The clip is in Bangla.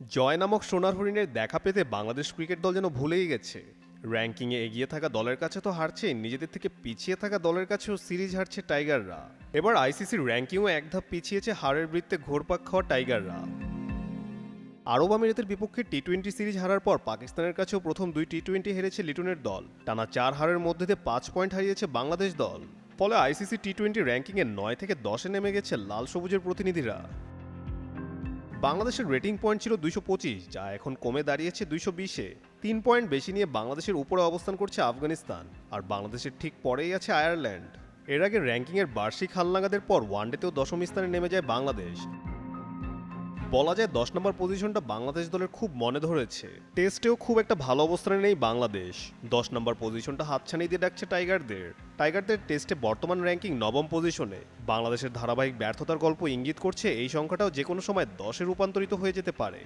জয় নামক সোনার হরিণের দেখা পেতে বাংলাদেশ ক্রিকেট দল যেন ভুলেই গেছে। র্যাঙ্কিংয়ে এগিয়ে থাকা দলের কাছে তো হারছে, নিজেদের থেকে পিছিয়ে থাকা দলের কাছেও সিরিজ হারছে টাইগাররা। এবার আইসিসির র্যাঙ্কিংও এক ধাপ পিছিয়েছে হারের বৃত্তে ঘোরপাক খাওয়া টাইগাররা। আরব আমিরাতের বিপক্ষে টি টোয়েন্টি সিরিজ হারার পর পাকিস্তানের কাছেও প্রথম দুই টি টোয়েন্টি হেরেছে লিটনের দল। টানা চার হারের মধ্যে দিয়ে পাঁচ পয়েন্ট হারিয়েছে বাংলাদেশ দল। ফলে আইসিসি টি টোয়েন্টি র্যাঙ্কিংয়ে নয় থেকে দশে নেমে গেছে লাল সবুজের প্রতিনিধিরা। বাংলাদেশের রেটিং পয়েন্ট ছিল দুইশো পঁচিশ, যা এখন কমে দাঁড়িয়েছে দুইশো বিশে। তিন পয়েন্ট বেশি নিয়ে বাংলাদেশের উপরে অবস্থান করছে আফগানিস্তান, আর বাংলাদেশের ঠিক পরেই আছে আয়ারল্যান্ড। এর আগে র্যাঙ্কিংয়ের বার্ষিক হালনাগাদের পর ওয়ানডেতেও দশম স্থানে নেমে যায় বাংলাদেশ। বলা যায় দশ নম্বর পজিশনটা বাংলাদেশ দলের খুব মনে ধরেছে। টেস্টেও খুব একটা ভালো অবস্থানে নেই বাংলাদেশ। দশ নম্বর পজিশনটা হাতছানি দিয়ে ডাকছে টাইগারদের টাইগারদের টেস্টে বর্তমান র্যাঙ্কিং নবম পজিশনে বাংলাদেশের ধারাবাহিক ব্যর্থতার গল্প ইঙ্গিত করছে এই সংখ্যাটাও যে কোনো সময় দশে রূপান্তরিত হয়ে যেতে পারে।